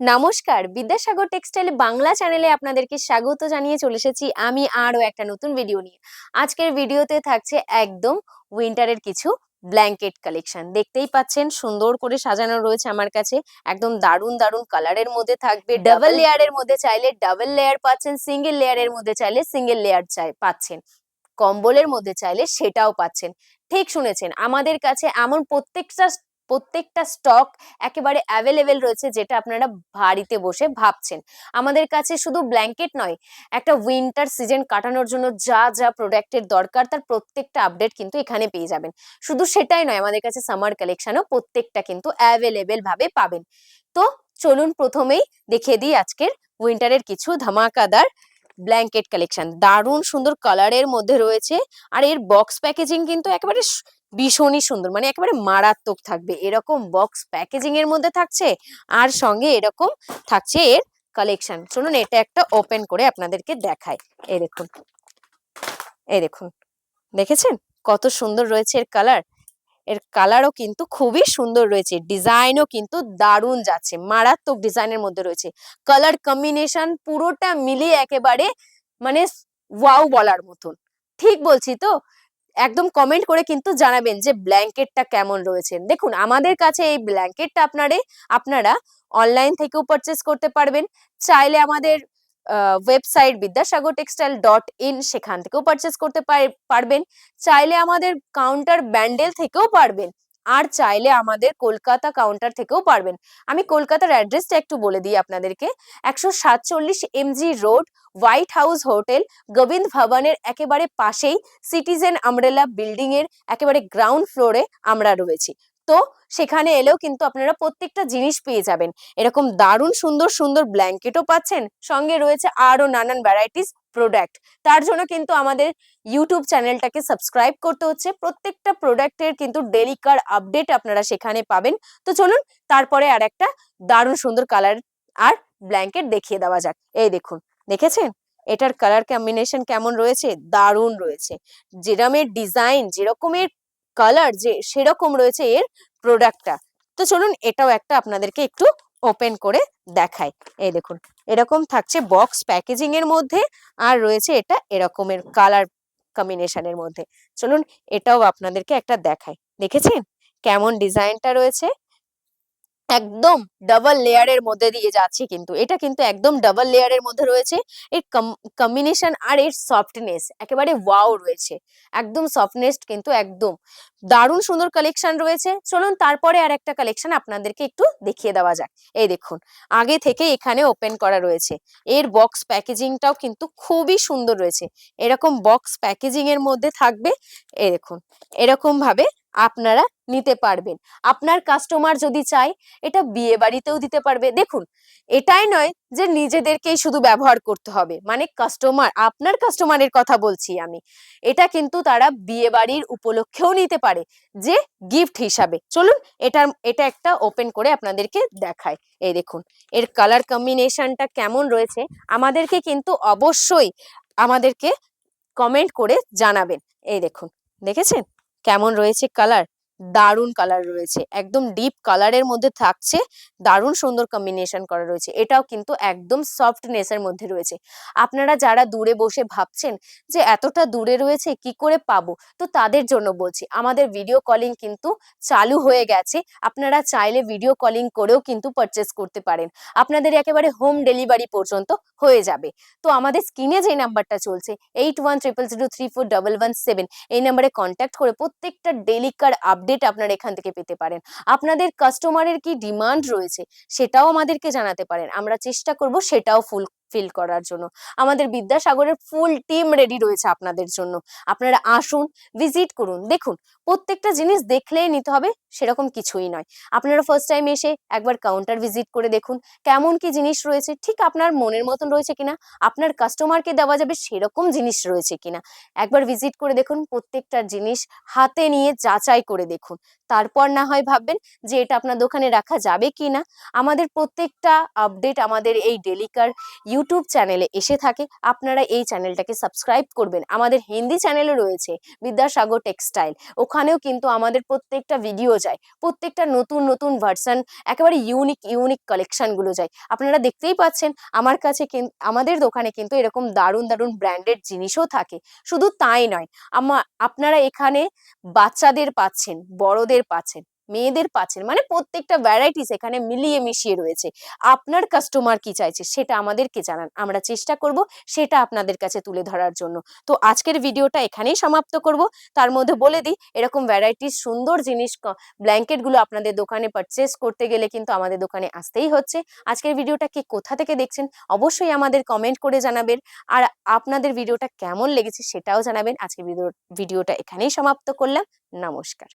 নমস্কার বিদ্যাসাগর টেক্সটাইল বাংলা চ্যানেলে আপনাদেরকে স্বাগত জানিয়ে চলে এসেছি আমি আরও একটা নতুন ভিডিও নিয়ে। আজকের ভিডিওতে থাকছে একদম উইন্টারের কিছু ব্ল্যাঙ্কেট কালেকশন। দেখতেই পাচ্ছেন সুন্দর করে সাজানো রয়েছে আমার কাছে। একদম দারুণ দারুণ কালারের মধ্যে থাকবে। ডাবল লেয়ারের মধ্যে চাইলে ডাবল লেয়ার পাচ্ছেন সিঙ্গেল লেয়ারের মধ্যে চাইলে সিঙ্গেল লেয়ার চাই পাচ্ছেন। কম্বলের মধ্যে চাইলে সেটাও পাচ্ছেন। ঠিক শুনেছেন আমাদের কাছে এমন প্রত্যেকটা প্রত্যেকটা স্টক একেবারে অ্যাভেলেবেল রয়েছে যেটা আপনারা বাড়িতে বসে ভাবছেন। আমাদের কাছে শুধু ব্ল্যাঙ্কেট নয়, একটা উইন্টার সিজন কাটানোর জন্য যা যা প্রোডাক্টের দরকার তার প্রত্যেকটা আপডেট কিন্তু এখানে পেয়ে যাবেন। শুধু সেটাই নয়, আমাদের কাছে সামার কালেকশনও প্রত্যেকটা কিন্তু অ্যাভেলেবেল ভাবে পাবেন। তো চলুন প্রথমেই দেখে দিই আজকের উইন্টারের কিছু ধামাকাদার ব্ল্যাঙ্কেট কালেকশন দারুণ সুন্দর কালারের মধ্যে রয়েছে আর এর বক্স প্যাকেজিং কিন্তু একেবারে ভীষণই সুন্দর। মানে একেবারে মারাত্মক থাকবে। এরকম বক্স প্যাকেজিং এর মধ্যে থাকছে আর সঙ্গে এরকম থাকছে এর কালেকশন শুনুন এটা একটা ওপেন করে আপনাদেরকে দেখায় এই দেখুন। এই দেখুন। দেখেছেন? কত সুন্দর রয়েছে এর কালারের কালারও কিন্তু খুবই সুন্দর রয়েছে। ডিজাইনও কিন্তু দারুণ যাচ্ছে। মারাত্মক ডিজাইনের মধ্যে রয়েছে। কালার কম্বিনেশন পুরোটা মিলিয়ে একেবারে মানে ওয়াও বলার মতন। ঠিক বলছি তো? একদম কমেন্ট করে কিন্তু জানাবেন যে ব্ল্যাঙ্কেটটা কেমন রয়েছে। দেখুন, আমাদের কাছে এই ব্ল্যাঙ্কেটটা আপনারে, আপনারা অনলাইন থেকেও পারচেস করতে পারবেন। চাইলে আমাদের website Vidyasagar textile dot in সেখান থেকেও পারচেস করতে পার- পারবেন। চাইলে আমাদের কাউন্টার ব্যান্ডেল থেকেও পারবেন। আর চাইলে আমাদের কলকাতা কাউন্টার থেকেও পারবেন। আমি কলকাতার অ্যাড্রেসটা একটু বলে দিই আপনাদেরকে। একশো সাতচল্লিশ MG road white house hotel Gobinda ভবনের একেবারে পাশেই সিটিজেন আমরেলা বিল্ডিং এর একেবারে গ্রাউন্ড ফ্লোরে আমরা রয়েছি। তো সেখানে এলেও কিন্তু আপনারা প্রত্যেকটা জিনিস পেয়ে যাবেন। এরকম দারুণ সুন্দর সুন্দর ব্ল্যাঙ্কেটও পাচ্ছেন। সঙ্গে রয়েছে আরও নানান ভ্যারাইটিস প্রোডাক্ট তার জন্য কিন্তু আমাদের ইউটিউব চ্যানেলটাকে সাবস্ক্রাইব করতে হচ্ছে। প্রত্যেকটা প্রোডাক্টের কিন্তু ডেলিকার আপডেট আপনারা সেখানে পাবেন। তো চলুন, তারপরে আর একটা দারুণ সুন্দর কালার আর ব্ল্যাঙ্কেট দেখিয়ে দেওয়া যাক। এই দেখুন, দেখেছেন? এটার কালার কম্বিনেশন কেমন রয়েছে? দারুণ রয়েছে। যেরকমের ডিজাইন যেরকমের কালার যে, সেরকম রয়েছে এর প্রোডাক্টটা তো চলুন, এটাও একটা আপনাদেরকে একটু ওপেন করে দেখায়। এই দেখুন, এরকম থাকছে বক্স প্যাকেজিং এর মধ্যে আর রয়েছে এটা এরকমের কালার কম্বিনেশনের মধ্যে। চলুন এটাও আপনাদেরকে একটা দেখায় দেখেছেন? কেমন ডিজাইনটা রয়েছে? একদম ডাবল লেয়ারের মধ্যে দিয়ে যাচ্ছে কিন্তু। এটা কিন্তু একদম ডাবল লেয়ারের মধ্যে রয়েছে। এর কম্বিনেশন আর এর সফটনেস একেবারে ওয়াও রয়েছে। একদম সফটনেস কিন্তু একদম। দারুণ সুন্দর কালেকশন রয়েছে। চলুন তারপরে আর একটা কালেকশন আপনাদেরকে একটু দেখিয়ে দেওয়া যাক। এই দেখুন, আগে থেকে এখানে ওপেন করা রয়েছে। এর বক্স প্যাকেজিংটাও কিন্তু খুবই সুন্দর রয়েছে। এরকম বক্স প্যাকেজিং এর মধ্যে থাকবে, এই দেখুন এরকম ভাবে আপনারা নিতে পারবেন। আপনার কাস্টমার যদি চায়, এটা বিয়ে বাড়িতেও দিতে পারবে। দেখুন, এটাই নয় যে নিজেদেরকেই শুধু ব্যবহার করতে হবে। মানে কাস্টমার আপনার কাস্টমারের কথা বলছি আমি। এটা কিন্তু তারা বিয়ে বাড়ির উপলক্ষেও নিতে পারে, যে গিফট হিসাবে। চলুন এটা এটা একটা ওপেন করে আপনাদেরকে দেখায় এই দেখুন, এর কালার কম্বিনেশনটা কেমন রয়েছে, আমাদেরকে কিন্তু অবশ্যই আমাদেরকে কমেন্ট করে জানাবেন। এই দেখুন, দেখেছেন? কেমন রয়েছে কালার দারুণ কালার রয়েছে। একদম ডিপ কালারের মধ্যে থাকছে, দারুণ সুন্দর কম্বিনেশন করা রয়েছে। এটাও কিন্তু একদম সফটনেস এর মধ্যে রয়েছে। আপনারা যারা দূরে বসে ভাবছেন যে এতটা দূরে রয়েছে, কি করে পাবো? তো তাদের জন্য বলছি, আমাদের ভিডিও কলিং কিন্তু চালু হয়ে গেছে। আপনারা চাইলে ভিডিও কলিং করেও কিন্তু পারচেস করতে পারেন। আপনাদের একেবারে হোম ডেলিভারি পর্যন্ত হয়ে যাবে। তো আমাদের স্ক্রিনে যে নাম্বারটা চলছে eight one triple zero three four double one seven এই নাম্বারে কন্ট্যাক্ট করে প্রত্যেকটা ডেলিকার আপডেট আপনারা এখান থেকে পেতে পারেন। আপনাদের কাস্টমারের কি ডিমান্ড রয়েছে, সেটাও আমাদেরকে জানাতে পারেন। আমরা চেষ্টা করব সেটাও ফুল ফিল করার জন্য। আমাদের বিদ্যাসাগরের ফুল টিম রেডি রয়েছে আপনাদের জন্য। আপনারা আসুন ভিজিট করুন। দেখুন, প্রত্যেকটা জিনিস দেখলেই নিতে হবে, সেরকম কিছুই নয়। আপনারা ফার্স্ট টাইম এসে একবার কাউন্টার ভিজিট করে দেখুন, কেমন কি জিনিস রয়েছে, ঠিক আপনার মনের মতন রয়েছে কিনা, আপনার কাস্টমারকে দেওয়া যাবে সেরকম জিনিস রয়েছে কিনা। একবার ভিজিট করে দেখুন, প্রত্যেকটা জিনিস হাতে নিয়ে যাচাই করে দেখুন। তারপর না হয় ভাববেন যে এটা আপনার দোকানে রাখা যাবে কি না আমাদের প্রত্যেকটা আপডেট আমাদের এই ডেলিকার ইউটিউব চ্যানেলে এসে থাকে, আপনারা এই চ্যানেলটাকে সাবস্ক্রাইব করবেন। আমাদের হিন্দি চ্যানেলও রয়েছে, বিদ্যাসাগর টেক্সটাইল ওখানেও কিন্তু আমাদের প্রত্যেকটা ভিডিও যায়। প্রত্যেকটা নতুন নতুন ভার্সন একেবারে ইউনিক ইউনিক কালেকশনগুলো যায়। আপনারা দেখতেই পাচ্ছেন, আমার কাছে আমাদের দোকানে কিন্তু এরকম দারুণ দারুণ ব্র্যান্ডেড জিনিসও থাকে। শুধু তাই নয়, আমা, আপনারা এখানে বাচ্চাদের পাচ্ছেন, বড়দের পাচ্ছেন। মেয়েদের পাচ্ছেন। মানে প্রত্যেকটা ভ্যারাইটিস এখানে মিলিয়ে মিশিয়ে রয়েছে। আপনার কাস্টমার কি চাইছে সেটা আমাদেরকে জানান। আমরা চেষ্টা করব সেটা আপনাদের কাছে তুলে ধরার জন্য। তো আজকের ভিডিওটা এখানেই সমাপ্ত করব। তার মধ্যে বলে দিই, এরকম ভ্যারাইটিস সুন্দর জিনিস ব্ল্যাঙ্কেটগুলো আপনাদের দোকানে পারচেস করতে গেলে কিন্তু আমাদের দোকানে আসতেই হচ্ছে। আজকের ভিডিওটা কে কোথা থেকে দেখছেন অবশ্যই আমাদের কমেন্ট করে জানাবেন। আর আপনাদের ভিডিওটা কেমন লেগেছে সেটাও জানাবেন। আজকের ভিডিও, ভিডিওটা এখানেই সমাপ্ত করলাম। নমস্কার।